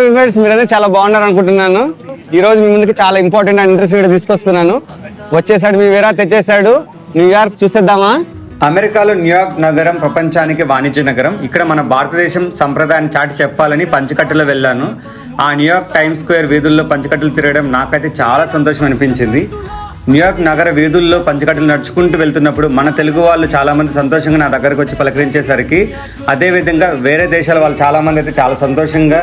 Friends మీరైతే చాలా బాగున్నారు అనుకుంటున్నాను ఈ రోజు మీ ముందుకి చాలా ఇంపార్టెంట్ అండ్ ఇంట్రెస్ట్ వీడియో తీసుకొస్తున్నాను. వచ్చేసాడు మీ వేరా తెచ్చేసాడు. న్యూయార్క్ చూసేద్దామా? అమెరికాలో న్యూయార్క్ నగరం ప్రపంచానికి వాణిజ్య నగరం. ఇక్కడ మన భారతదేశం సంప్రదాయాన్ని చాటి చెప్పాలని పంచకట్టలో వెళ్ళాను. ఆ న్యూయార్క్ టైమ్ స్క్వేర్ వీధుల్లో పంచకట్టలు తిరగడం నాకైతే చాలా సంతోషం అనిపించింది. న్యూయార్క్ నగర వీధుల్లో పంచకట్టలు నడుచుకుంటూ వెళ్తున్నప్పుడు మన తెలుగు వాళ్ళు చాలామంది సంతోషంగా నా దగ్గరకు వచ్చి పలకరించేసరికి అదేవిధంగా వేరే దేశాల వాళ్ళు చాలామంది అయితే చాలా సంతోషంగా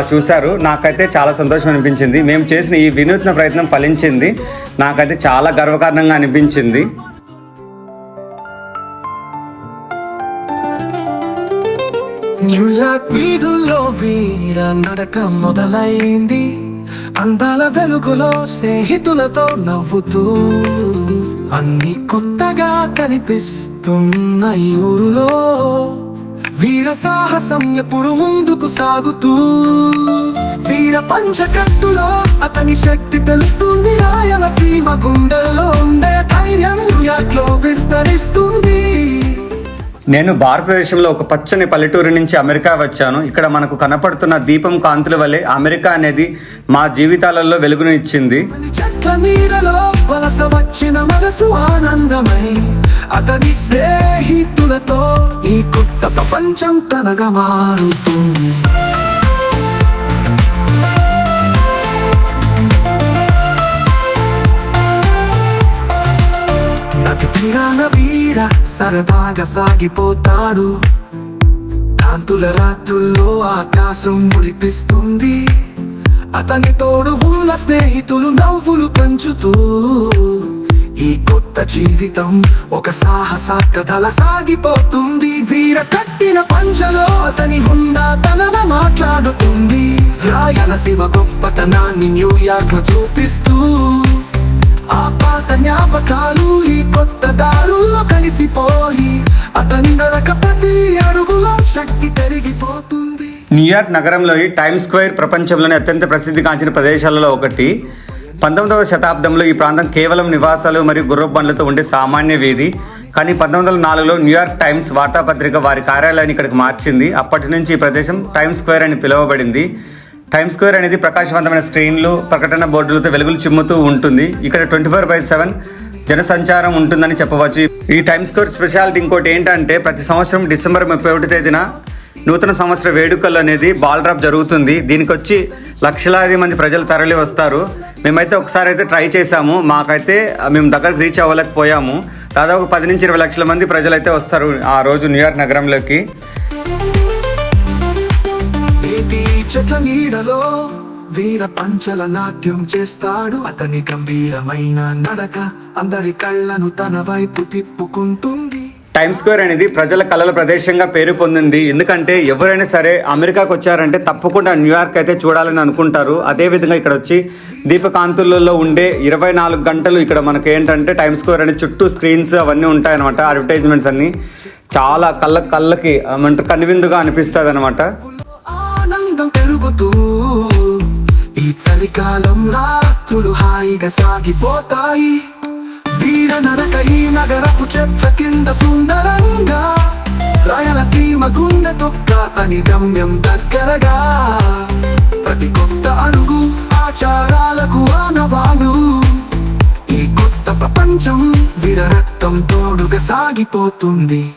చూశారు. నాకైతే చాలా సంతోషం అనిపించింది. మేము చేసిన ఈ వినూత్న ప్రయత్నం ఫలించింది. నాకైతే చాలా గర్వకారణంగా అనిపించింది. న్యూయార్క్ వీధుల్లో వీర నడక మొదలైంది. అందాల వెలుగులో స్నేహితులతో నవ్వుతూ అన్ని కొత్తగా కనిపిస్తున్న ఊరులో. సాహసం ఎప్పుడు ముందుకు సాగుతూ? వీర పంచకట్టులో అతని శక్తి తెలుస్తుంది. రాయలసీమ గుండెల్లో ఉండే ధైర్యం న్యూయార్క్లో విస్తరిస్తుంది. నేను భారతదేశంలో ఒక పచ్చని పల్లెటూరు నుంచి అమెరికా వచ్చాను. ఇక్కడ మనకు కనపడుతున్న దీపం కాంతుల వలె అమెరికా అనేది మా జీవితాలలో వెలుగును ఇచ్చింది చెట్ల నీడలో వలస వచ్చిన మనసు ఆనందమై అతని స్నేహితులతో ఈ కొత్త ప్రపంచం తనగా మారుతుంది. నది తీరాన వీర సరదాగా సాగిపోతాడు. కాంతుల రాత్రుల్లో ఆకాశం మురిపిస్తుంది. అతని తోడు ఉన్న స్నేహితులు నవ్వులు పంచుతూ ఈ కొత్త జీవితం ఒక సాహస కథల సాగిపోతుంది. వీర కట్టిన పంచలో అతని హుందాతనన మాట్లాడుతుంది. రాయలసీమ గొప్పతనాన్ని న్యూయార్క్లో చూపిస్తూ ఆ పాత జ్ఞాపకాలు ఈ కొత్త దారుల్లో కలిసిపోయి అతని నరక ప్రతి అడుగులో శక్తి పెరిగిపోతుంది. న్యూయార్క్ నగరంలోని టైమ్ స్క్వేర్ ప్రపంచంలోని అత్యంత ప్రసిద్ధిగాంచిన ప్రదేశాలలో ఒకటి. పంతొమ్మిదవ శతాబ్దంలో ఈ ప్రాంతం కేవలం నివాసాలు మరియు గుర్రపు బండ్లతో ఉండే సామాన్య వీధి. కానీ పంతొమ్మిది వందల నాలుగులో న్యూయార్క్ టైమ్స్ వార్తాపత్రిక వారి కార్యాలయాన్ని ఇక్కడికి మార్చింది. అప్పటి నుంచి ఈ ప్రదేశం టైమ్ స్క్వేర్ అని పిలువబడింది. టైమ్ స్క్వేర్ అనేది ప్రకాశవంతమైన స్క్రీన్లు ప్రకటన బోర్డులతో వెలుగులు చిమ్ముతూ ఉంటుంది. ఇక్కడ ట్వంటీ ఫోర్ బై సెవెన్ జనసంచారం ఉంటుందని చెప్పవచ్చు. ఈ టైమ్ స్క్వేర్ స్పెషాలిటీ ఇంకోటి ఏంటంటే ప్రతి సంవత్సరం డిసెంబర్ ముప్పై ఒకటి తేదీన నూతన సంవత్సర వేడుకలు అనేది బాల్ డ్రాప్ జరుగుతుంది. దీనికి వచ్చి లక్షలాది మంది ప్రజలు తరలి వస్తారు. మేమైతే ఒకసారి అయితే ట్రై చేశాము. మాకైతే మేము దగ్గరకు రీచ్ అవ్వలేకపోయాము. దాదాపు పది నుంచి ఇరవై లక్షల మంది ప్రజలు అయితే వస్తారు ఆ రోజు న్యూయార్క్ నగరంలోకి. చెట్ల నీడలో వీర పంచల నాట్యం చేస్తాడు. అతని గంభీరమైన నడక అందరి కళ్ళను తన వైపు తిప్పుకుంటుంది. టైమ్ స్క్వేర్ అనేది ప్రజల కళల ప్రదేశంగా పేరు పొందింది. ఎందుకంటే ఎవరైనా సరే అమెరికాకు వచ్చారంటే తప్పకుండా న్యూయార్క్ అయితే చూడాలని అనుకుంటారు. అదేవిధంగా ఇక్కడ వచ్చి దీపకాంతులలో ఉండే ఇరవై నాలుగు గంటలు ఇక్కడ మనకి ఏంటంటే టైమ్ స్క్వేర్ అనేది చుట్టూ స్క్రీన్స్ అవన్నీ ఉంటాయన్నమాట అడ్వర్టైజ్మెంట్స్ అన్ని. చాలా కళ్ళ కళ్ళకి అంటే కనువిందుగా అనిపిస్తుంది అనమాట ఈ చలికాలం రాత్రులు హాయిగా సాగిపోతాయి. నరక ఈ నగరపు చెట్ల కింద సుందరంగా రాయలసీమ గుండె తొక్క అని గమ్యం దగ్గరగా. ప్రతి కొత్త అడుగు ఆచారాలకు ఆనవాలు. ఈ కొత్త ప్రపంచం విరరక్తం తోడుగా సాగిపోతుంది.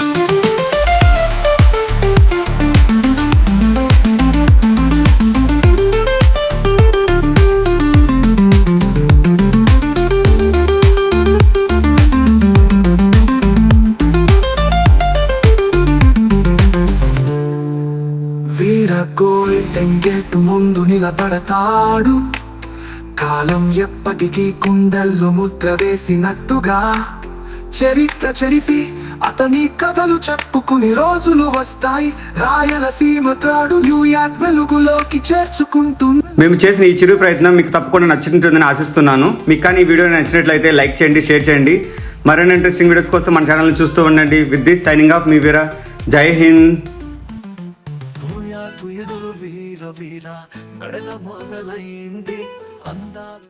గోల్డెన్ ముందు నిలబడతాడు. కాలం ఎప్పటికీ కుండల్లో ముద్ర వేసినట్టుగా. చరిత్ర చరిపి అతని కథలు చెప్పుకుని రోజులు వస్తాయి. రాయలసీమ త్రాడు న్యూయార్క్ వెలుగులోకి చేర్చుకుంటుంది మేము చేసిన ఈ చిరు ప్రయత్నం మీకు తప్పకుండా నచ్చుతుందని ఆశిస్తున్నాను. మీకు కానీ ఈ వీడియో నచ్చినట్లయితే లైక్ చేయండి షేర్ చేయండి. మరిన్ని ఇంట్రెస్టింగ్ వీడియోస్ కోసం మన ఛానల్ని చూస్తూ ఉండండి. విత్ దిస్ సైనింగ్ ఆఫ్ మీ వీరా. జై హింద్. కుయదు వీర వీర నడల మొదలైంది అందాలు